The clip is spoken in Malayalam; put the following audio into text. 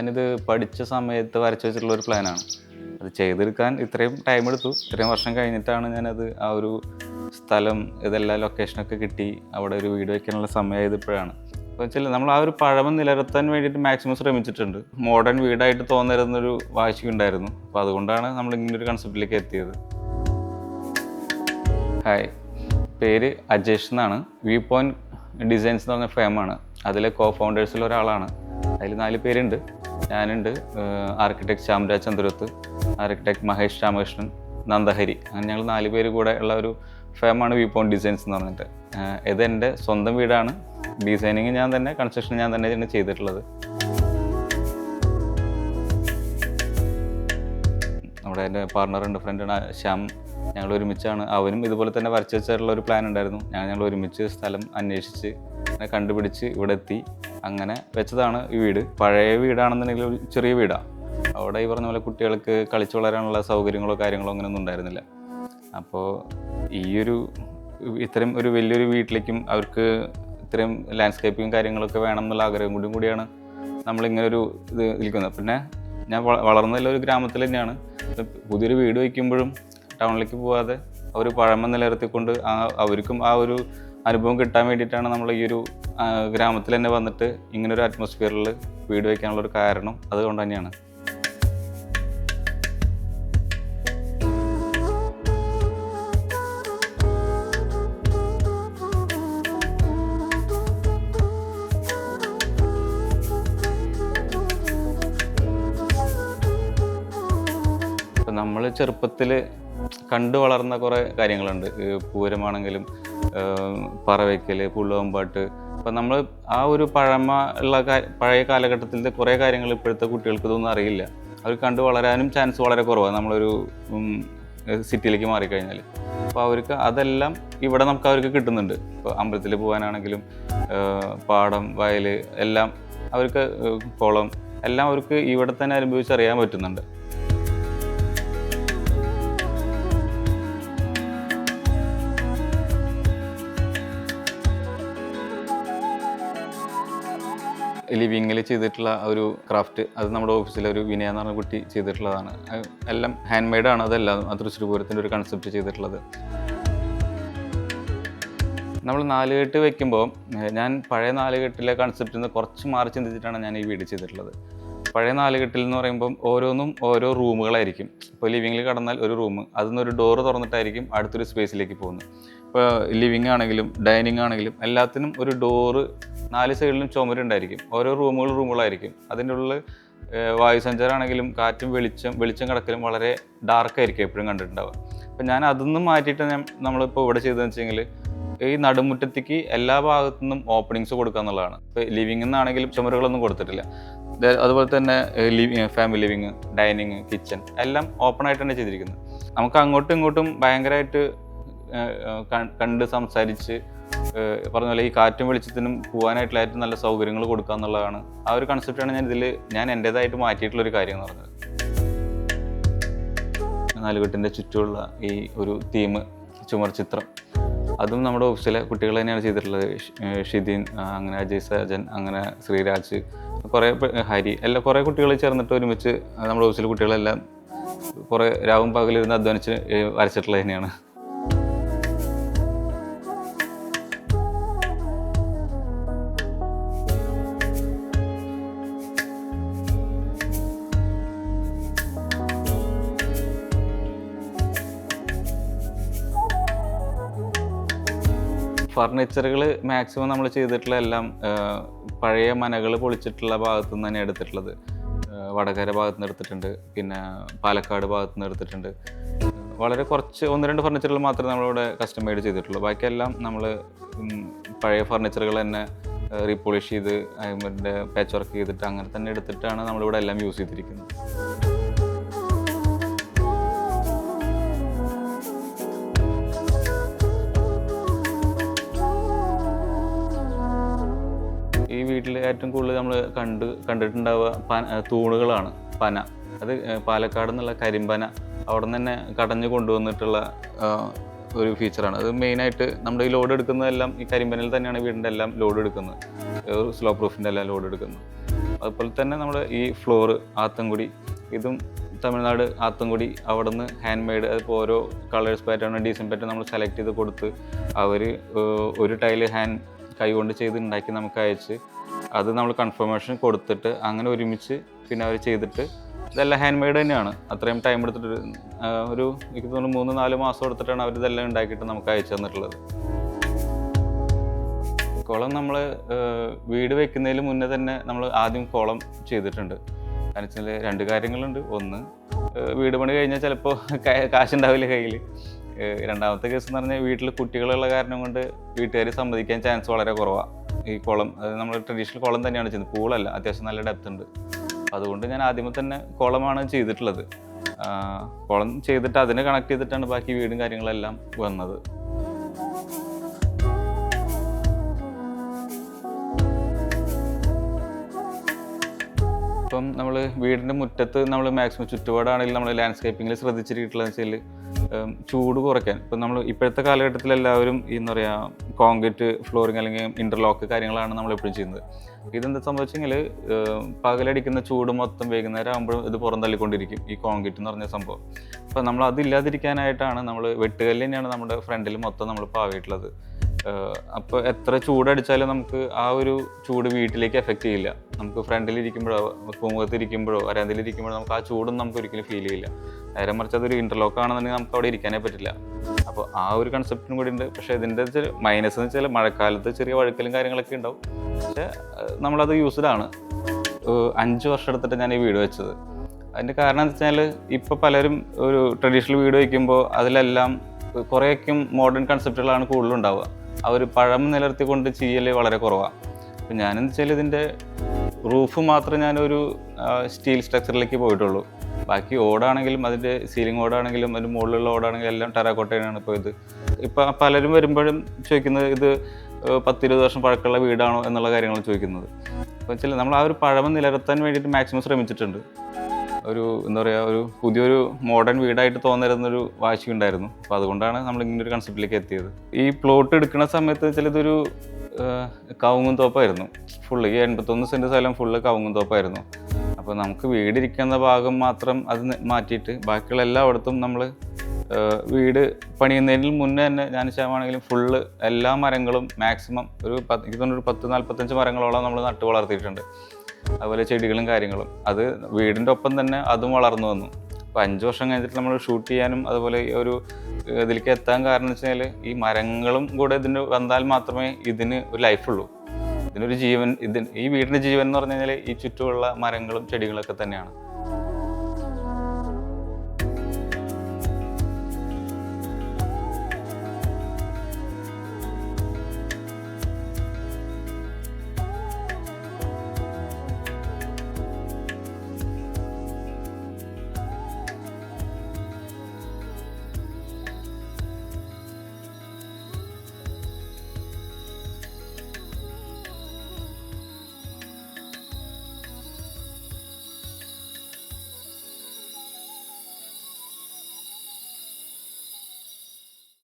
ഞാനിത് പഠിച്ച സമയത്ത് വരച്ചു വെച്ചിട്ടുള്ള ഒരു പ്ലാനാണ് അത് ചെയ്തെടുക്കാൻ ഇത്രയും ടൈം എടുത്തു. ഇത്രയും വർഷം കഴിഞ്ഞിട്ടാണ് ഞാനത് ആ ഒരു സ്ഥലം ഇതെല്ലാം ലൊക്കേഷനൊക്കെ കിട്ടി. അവിടെ ഒരു വീട് വയ്ക്കാനുള്ള സമയമായത് ഇപ്പോഴാണ്. അപ്പോൾ വെച്ചാൽ നമ്മൾ ആ ഒരു പഴമ നിലനിർത്താൻ വേണ്ടിയിട്ട് മാക്സിമം ശ്രമിച്ചിട്ടുണ്ട്. മോഡേൺ വീടായിട്ട് തോന്നരുന്നൊരു വാശി ഉണ്ടായിരുന്നു. അപ്പോൾ അതുകൊണ്ടാണ് നമ്മൾ ഇങ്ങനൊരു കൺസെപ്റ്റിലേക്ക് എത്തിയത്. ഹായ് പേര് അജേഷ് എന്നാണ്. വ്യൂ പോയിന്റ് ഡിസൈൻസ് എന്ന് പറഞ്ഞ ഫേമാണ് അതിലെ കോ ഫൗണ്ടേഴ്സിൽ ഒരാളാണ്. അതിൽ നാല് പേരുണ്ട്. ഞാനുണ്ട്. Architect Shyamraj Chandrath architect Mahesh Ramakrishnan Nandahari. അങ്ങനെ ഞങ്ങൾ നാല് പേര് കൂടെ ഉള്ള ഒരു ഫേമാണ് വ്യൂ പോയിന്റ് ഡിസൈൻസ് എന്ന് പറഞ്ഞിട്ട്. ഇത് എന്റെ സ്വന്തം വീടാണ്. ഡിസൈനിങ് ഞാൻ തന്നെ കൺസ്ട്രക്ഷൻ ഞാൻ തന്നെയാണ് ചെയ്തിട്ടുള്ളത്. നമ്മുടെ എന്റെ പാർട്ണറുണ്ട് ഫ്രണ്ടാണ് ശ്യാം. ഞങ്ങൾ ഒരുമിച്ചാണ്. അവനും ഇതുപോലെ തന്നെ വരച്ചു വെച്ചിട്ടുള്ള ഒരു പ്ലാൻ ഉണ്ടായിരുന്നു. ഞങ്ങൾ ഞങ്ങൾ ഒരുമിച്ച് സ്ഥലം അന്വേഷിച്ച് കണ്ടുപിടിച്ച് ഇവിടെ എത്തി. അങ്ങനെ വെച്ചതാണ് ഈ വീട്. പഴയ വീടാണെന്നുണ്ടെങ്കിൽ ഒരു ചെറിയ വീടാണ് അവിടെ ഈ പറഞ്ഞ പോലെ കുട്ടികൾക്ക് കളിച്ചു വളരാനുള്ള സൗകര്യങ്ങളോ കാര്യങ്ങളോ അങ്ങനെയൊന്നും ഉണ്ടായിരുന്നില്ല. അപ്പോൾ ഈയൊരു ഇത്രയും ഒരു വലിയൊരു വീട്ടിലേക്കും അവർക്ക് ഇത്രയും ലാൻഡ്സ്കേപ്പിങ്ങും കാര്യങ്ങളൊക്കെ വേണം എന്നുള്ള ആഗ്രഹം കൂടിയും കൂടിയാണ് നമ്മളിങ്ങനൊരു ഇത് നിൽക്കുന്നത്. പിന്നെ ഞാൻ വള- വളർന്നതിൽ ഒരു ഗ്രാമത്തിൽ തന്നെയാണ് പുതിയൊരു വീട് വയ്ക്കുമ്പോഴും ടൗണിലേക്ക് പോവാതെ അവർ പഴമ നിലനിർത്തിക്കൊണ്ട് ആ അവർക്കും ആ ഒരു അനുഭവം കിട്ടാൻ വേണ്ടിയിട്ടാണ് നമ്മൾ ഈ ഒരു ഗ്രാമത്തിൽ തന്നെ വന്നിട്ട് ഇങ്ങനൊരു അറ്റ്മോസ്ഫിയറിൽ വീട് വയ്ക്കാനുള്ള ഒരു കാരണം അതുകൊണ്ട് തന്നെയാണ്. നമ്മൾ ചെറുപ്പത്തിൽ കണ്ടു വളർന്ന കുറേ കാര്യങ്ങളുണ്ട്. പൂരമാണെങ്കിലും പറവയ്ക്കൽ പുള്ളുവമ്പാട്ട് അപ്പം നമ്മൾ ആ ഒരു പഴമ ഉള്ള പഴയ കാലഘട്ടത്തിലത്തെ കുറേ കാര്യങ്ങൾ ഇപ്പോഴത്തെ കുട്ടികൾക്ക് ഇതൊന്നും അറിയില്ല. അവർ കണ്ടു വളരാനും ചാൻസ് വളരെ കുറവാണ്. നമ്മളൊരു സിറ്റിയിലേക്ക് മാറിക്കഴിഞ്ഞാൽ അപ്പോൾ അവർക്ക് അതെല്ലാം ഇവിടെ നമുക്ക് അവർക്ക് കിട്ടുന്നുണ്ട്. ഇപ്പോൾ അമ്പലത്തിൽ പോകാനാണെങ്കിലും പാടം വയൽ എല്ലാം അവർക്ക് കുളം എല്ലാം അവർക്ക് ഇവിടെ തന്നെ അനുഭവിച്ചറിയാൻ പറ്റുന്നുണ്ട്. ലിവിങ്ങിൽ ചെയ്തിട്ടുള്ള ഒരു ക്രാഫ്റ്റ് അത് നമ്മുടെ ഓഫീസിലെ ഒരു വിനയ എന്ന് പറഞ്ഞ കുട്ടി ചെയ്തിട്ടുള്ളതാണ്. എല്ലാം ഹാൻഡ് മെയ്ഡാണ് അതെല്ലാം തൃശ്ശൂർ പൂരത്തിന്റെ ഒരു കൺസെപ്റ്റ് ചെയ്തിട്ടുള്ളത്. നമ്മൾ നാലുകെട്ട് വെക്കുമ്പോൾ ഞാൻ പഴയ നാലുകെട്ടിലെ കൺസെപ്റ്റിൽ നിന്ന് കുറച്ച് മാറി ചിന്തിച്ചിട്ടാണ് ഞാൻ ഈ വീട് ചെയ്തിട്ടുള്ളത്. പഴയ നാലുകെട്ടിൽ എന്ന് പറയുമ്പം ഓരോന്നും ഓരോ റൂമുകളായിരിക്കും. ഇപ്പോൾ ലിവിങ്ങിൽ കടന്നാൽ ഒരു റൂം അതിൽ നിന്ന് ഒരു ഡോറ് തുറന്നിട്ടായിരിക്കും അടുത്തൊരു സ്പേസിലേക്ക് പോകുന്നത്. ഇപ്പോൾ ലിവിങ് ആണെങ്കിലും ഡൈനിങ് ആണെങ്കിലും എല്ലാത്തിനും ഒരു ഡോറ് നാല് സൈഡിലും ചുമരുണ്ടായിരിക്കും. ഓരോ റൂമുകൾ റൂമുകളായിരിക്കും. അതിന്റെ ഉള്ളിൽ വായുസഞ്ചാരമാണെങ്കിലും കാറ്റും വെളിച്ചം വെളിച്ചം കിടക്കലും വളരെ ഡാർക്കായിരിക്കും എപ്പോഴും കണ്ടിട്ടുണ്ടാവുക. അപ്പം ഞാൻ അതൊന്നും മാറ്റിയിട്ട് ഞാൻ നമ്മളിപ്പോൾ ഇവിടെ ചെയ്തതെന്ന് വെച്ച് കഴിഞ്ഞാൽ ഈ നടുമുറ്റത്തേക്ക് എല്ലാ ഭാഗത്തു നിന്നും ഓപ്പണിങ്സ് കൊടുക്കുക എന്നുള്ളതാണ്. ഇപ്പോൾ ലിവിംഗ് എന്നാണെങ്കിലും ചുമരുകളൊന്നും കൊടുത്തിട്ടില്ല. അതുപോലെ തന്നെ living family living dining kitchen എല്ലാം ഓപ്പൺ ആയിട്ട് തന്നെ ചെയ്തിരിക്കുന്നത് നമുക്ക് അങ്ങോട്ടും ഇങ്ങോട്ടും ഭയങ്കരമായിട്ട് കണ്ട് സംസാരിച്ച് പറഞ്ഞ പോലെ ഈ കാറ്റും വെളിച്ചത്തിനും പോകാനായിട്ടുള്ള ഏറ്റവും നല്ല സൗകര്യങ്ങൾ കൊടുക്കുക എന്നുള്ളതാണ് ആ ഒരു കൺസെപ്റ്റാണ് ഞാൻ ഇതിൽ ഞാൻ എന്റേതായിട്ട് മാറ്റിയിട്ടുള്ള ഒരു കാര്യം എന്ന് പറഞ്ഞത്. നാലുകെട്ടിന്റെ ചുറ്റുമുള്ള ഈ ഒരു തീം ചുമർ ചിത്രം. അതും നമ്മുടെ ഓഫീസിലെ കുട്ടികൾ തന്നെയാണ് ചെയ്തിട്ടുള്ളത്. ഷിദീൻ അങ്ങനെ അജയ് സജൻ അങ്ങനെ ശ്രീരാജ് കുറേ ഹരി എല്ലാം കുറേ കുട്ടികൾ ചേർന്നിട്ട് ഒരുമിച്ച് നമ്മുടെ ഓഫീസിലെ കുട്ടികളെല്ലാം കുറേ രാവും പകലിരുന്ന് അധ്വാനിച്ച് വരച്ചിട്ടുള്ളത് തന്നെയാണ്. ഫർണിച്ചറുകൾ മാക്സിമം നമ്മൾ ചെയ്തിട്ടുള്ള എല്ലാം പഴയ മനകൾ പൊളിച്ചിട്ടുള്ള ഭാഗത്തു നിന്ന് തന്നെ എടുത്തിട്ടുള്ളത്. വടകര ഭാഗത്തു നിന്ന് എടുത്തിട്ടുണ്ട്. പിന്നെ പാലക്കാട് ഭാഗത്തു നിന്ന് എടുത്തിട്ടുണ്ട്. വളരെ കുറച്ച് ഒന്ന് രണ്ട് ഫർണിച്ചറുകൾ മാത്രമേ നമ്മളിവിടെ കസ്റ്റമൈഡ് ചെയ്തിട്ടുള്ളൂ. ബാക്കിയെല്ലാം നമ്മൾ പഴയ ഫർണിച്ചറുകൾ തന്നെ റീപോളിഷ് ചെയ്ത് അതിന്റെ പാച്ച് വർക്ക് ചെയ്തിട്ട് അങ്ങനെ തന്നെ എടുത്തിട്ടാണ് നമ്മളിവിടെ എല്ലാം യൂസ് ചെയ്തിരിക്കുന്നത്. വീട്ടിൽ ഏറ്റവും കൂടുതൽ നമ്മൾ കണ്ട് കണ്ടിട്ടുണ്ടാവുക പന തൂണുകളാണ് പന. അത് പാലക്കാട് നിന്നുള്ള കരിമ്പന. അവിടെ നിന്ന് തന്നെ കടഞ്ഞു കൊണ്ടുവന്നിട്ടുള്ള ഒരു ഫീച്ചറാണ് അത് മെയിനായിട്ട് നമ്മുടെ ഈ ലോഡ് എടുക്കുന്നതെല്ലാം ഈ കരിമ്പനയിൽ തന്നെയാണ് വീടിന്റെ എല്ലാം ലോഡ് എടുക്കുന്നത്. സ്ലോ പ്രൂഫിന്റെ എല്ലാം ലോഡ് എടുക്കുന്നത്. അതുപോലെ തന്നെ നമ്മൾ ഈ ഫ്ലോറ് ആത്തൻകുടി ഇതും തമിഴ്നാട് ആത്തൻകുടി അവിടെ നിന്ന് ഹാൻഡ് മെയ്ഡ് അതിപ്പോൾ ഓരോ കളേഴ്സ് പാറ്റേൺ ഡിസൈൻ പാറ്റേൺ നമ്മൾ സെലക്ട് ചെയ്ത് കൊടുത്ത് അവർ ഒരു ടൈൽ ഹാൻഡ് കൈകൊണ്ട് ചെയ്ത് ഉണ്ടാക്കി നമുക്ക് അയച്ച് അത് നമ്മൾ കൺഫർമേഷൻ കൊടുത്തിട്ട് അങ്ങനെ ഒരുമിച്ച് പിന്നെ അവർ ചെയ്തിട്ട് ഇതെല്ലാം ഹാൻഡ് മെയ്ഡ് തന്നെയാണ്. അത്രയും ടൈം എടുത്തിട്ട് ഒരു, എനിക്ക് തോന്നുന്നു മൂന്ന് നാല് മാസം എടുത്തിട്ടാണ് അവർ ഇതെല്ലാം ഉണ്ടാക്കിയിട്ട് നമുക്ക് അയച്ചു തന്നിട്ടുള്ളത്. കുളം നമ്മൾ വീട് വെക്കുന്നതിന് മുന്നേ തന്നെ നമ്മൾ ആദ്യം കുളം ചെയ്തിട്ടുണ്ട്. കാരണം വെച്ചാൽ രണ്ട് കാര്യങ്ങളുണ്ട്. ഒന്ന് വീട് പണി കഴിഞ്ഞാൽ ചിലപ്പോൾ കാശുണ്ടാവില്ല കയ്യിൽ രണ്ടാമത്തെ കേസ് എന്ന് പറഞ്ഞാൽ വീട്ടിൽ കുട്ടികളുള്ള കാരണം കൊണ്ട് വീട്ടുകാർ സമ്മതിക്കാൻ ചാൻസ് വളരെ കുറവാണ് ഈ കുളം അത് നമ്മൾ ട്രഡീഷണൽ കുളം തന്നെയാണ് ചെയ്യുന്നത്. പൂളല്ല അത്യാവശ്യം നല്ല ഡെപ്ത് ഉണ്ട്. അതുകൊണ്ട് ഞാൻ ആദ്യമേ തന്നെ കുളമാണ് ചെയ്തിട്ടുള്ളത്. കുളം ചെയ്തിട്ട് അതിനെ കണക്ട് ചെയ്തിട്ടാണ് ബാക്കി വീടും കാര്യങ്ങളെല്ലാം വന്നത്. ഇപ്പം നമ്മൾ വീടിന്റെ മുറ്റത്ത് നമ്മൾ മാക്സിമം ചുറ്റുപാടാണെങ്കിലും നമ്മൾ ലാൻഡ്സ്കേപ്പിങ്ങിൽ ശ്രദ്ധിച്ചിട്ടുള്ളത് വെച്ചാൽ ചൂട് കുറയ്ക്കാൻ. ഇപ്പം നമ്മൾ ഇപ്പോഴത്തെ കാലഘട്ടത്തിൽ എല്ലാവരും എന്താ പറയുക കോൺക്രീറ്റ് ഫ്ലോറിങ് അല്ലെങ്കിൽ ഇന്റർലോക്ക് കാര്യങ്ങളാണ് നമ്മൾ എപ്പോഴും ചെയ്യുന്നത്. ഇതെന്താ സംഭവിച്ചെങ്കിൽ പകലടിക്കുന്ന ചൂട് മൊത്തം വൈകുന്നേരം ആകുമ്പോഴും ഇത് പുറന്തള്ളിക്കൊണ്ടിരിക്കും ഈ കോൺക്രീറ്റ് എന്ന് പറഞ്ഞ സംഭവം. അപ്പോൾ നമ്മൾ അതില്ലാതിരിക്കാനായിട്ടാണ് നമ്മൾ വെട്ടുകല്ല് തന്നെയാണ് നമ്മുടെ ഫ്രണ്ടിൽ മൊത്തം നമ്മൾ പാവിയിട്ടുള്ളത്. അപ്പോൾ എത്ര ചൂടടിച്ചാലും നമുക്ക് ആ ഒരു ചൂട് വീട്ടിലേക്ക് എഫക്റ്റ് ചെയ്യില്ല. നമുക്ക് ഫ്രണ്ടിലിരിക്കുമ്പോഴോ പൂമുഖത്ത് ഇരിക്കുമ്പോഴോ വരാന്തിലിരിക്കുമ്പോഴോ നമുക്ക് ആ ചൂടൊന്നും നമുക്ക് ഒരിക്കലും ഫീൽ ചെയ്യില്ല. നേരെ മറിച്ച് അതൊരു ഇന്റർലോക്ക് ആണെന്നുണ്ടെങ്കിൽ നമുക്ക് അവിടെ ഇരിക്കാനേ പറ്റില്ല. അപ്പോൾ ആ ഒരു കൺസെപ്റ്റും കൂടി ഉണ്ട്. പക്ഷേ ഇതിന്റെ മൈനസ് എന്ന് വെച്ചാൽ മഴക്കാലത്ത് ചെറിയ വഴുക്കലും കാര്യങ്ങളൊക്കെ ഉണ്ടാവും. പക്ഷേ നമ്മളത് യൂസ്ഡ് ആണ്. ഏഹ് അഞ്ച് വർഷം എടുത്തിട്ട് ഞാൻ ഈ വീട് വെച്ചത്. അതിന്റെ കാരണം എന്ന് വെച്ചാൽ ഇപ്പോൾ പലരും ഒരു ട്രഡീഷണൽ വീട് വയ്ക്കുമ്പോൾ അതിലെല്ലാം കുറേയൊക്കെ മോഡേൺ കൺസെപ്റ്റുകളാണ് കൂടുതലും ഉണ്ടാവുക. ആ ഒരു പഴം നിലർത്തിക്കൊണ്ട് ചെയ്യൽ വളരെ കുറവാണ് അപ്പം ഞാനെന്ന് വെച്ചാൽ ഇതിന്റെ റൂഫ് മാത്രം ഞാനൊരു സ്റ്റീൽ സ്ട്രക്ചറിലേക്ക് പോയിട്ടുള്ളൂ. ബാക്കി ഓടാണെങ്കിലും അതിന്റെ സീലിംഗ് ഓടാണെങ്കിലും അതിന്റെ മുകളിലുള്ള ഓടാണെങ്കിലും എല്ലാം ടെറാക്കോട്ടയാണ് ഇപ്പോൾ ഇത്. ഇപ്പം പലരും വരുമ്പോഴും ചോദിക്കുന്നത് ഇത് പത്തിരുപത് വർഷം പഴക്കമുള്ള വീടാണോ എന്നുള്ള കാര്യങ്ങൾ ചോദിക്കുന്നത്. അപ്പോൾ വെച്ചാൽ നമ്മൾ ആ ഒരു പഴമ നിലനിർത്താൻ വേണ്ടിയിട്ട് മാക്സിമം ശ്രമിച്ചിട്ടുണ്ട്. ഒരു എന്താ പറയുക ഒരു പുതിയൊരു മോഡേൺ വീടായിട്ട് തോന്നരുന്നൊരു വാശി ഉണ്ടായിരുന്നു. അപ്പോൾ അതുകൊണ്ടാണ് നമ്മൾ ഇങ്ങനെ ഒരു കൺസെപ്റ്റിലേക്ക് എത്തിയത്. ഈ പ്ലോട്ട് എടുക്കുന്ന സമയത്ത് വെച്ചാൽ ഇതൊരു കവുങ്ങും തോപ്പായിരുന്നു. ഫുള്ള് ഈ എൺപത്തൊന്ന് സെന്റ് സ്ഥലം ഫുള്ള് കവുങ്ങും തോപ്പായിരുന്നു. അപ്പോൾ നമുക്ക് വീടിരിക്കുന്ന ഭാഗം മാത്രം അത് മാറ്റിയിട്ട് ബാക്കിയുള്ള എല്ലായിടത്തും നമ്മൾ വീട് പണിയുന്നതിന് മുന്നേ തന്നെ ഞാൻ ശതമാണെങ്കിലും ഫുള്ള് എല്ലാ മരങ്ങളും മാക്സിമം ഒരു പത്ത് എനിക്ക് തോന്നുന്നു ഒരു പത്ത് നാൽപ്പത്തഞ്ച് മരങ്ങളോളം നമ്മൾ നട്ടു വളർത്തിയിട്ടുണ്ട്. അതുപോലെ ചെടികളും കാര്യങ്ങളും. അത് വീടിന്റെ ഒപ്പം തന്നെ അതും വളർന്നു വന്നു. അപ്പോൾ അഞ്ച് വർഷം കഴിഞ്ഞിട്ട് നമ്മൾ ഷൂട്ട് ചെയ്യാനും അതുപോലെ ഒരു ഇതിലേക്ക് എത്താൻ കാരണം എന്ന് വെച്ചാൽ ഈ മരങ്ങളും കൂടെ ഇതിന് വന്നാൽ മാത്രമേ ഇതിന് ഒരു ലൈഫുള്ളൂ ഇതിനൊരു ജീവൻ ഇതിന് ഈ വീടിന്റെ ജീവൻ എന്ന് പറഞ്ഞു കഴിഞ്ഞാൽ ഈ ചുറ്റുമുള്ള മരങ്ങളും ചെടികളൊക്കെ തന്നെയാണ്.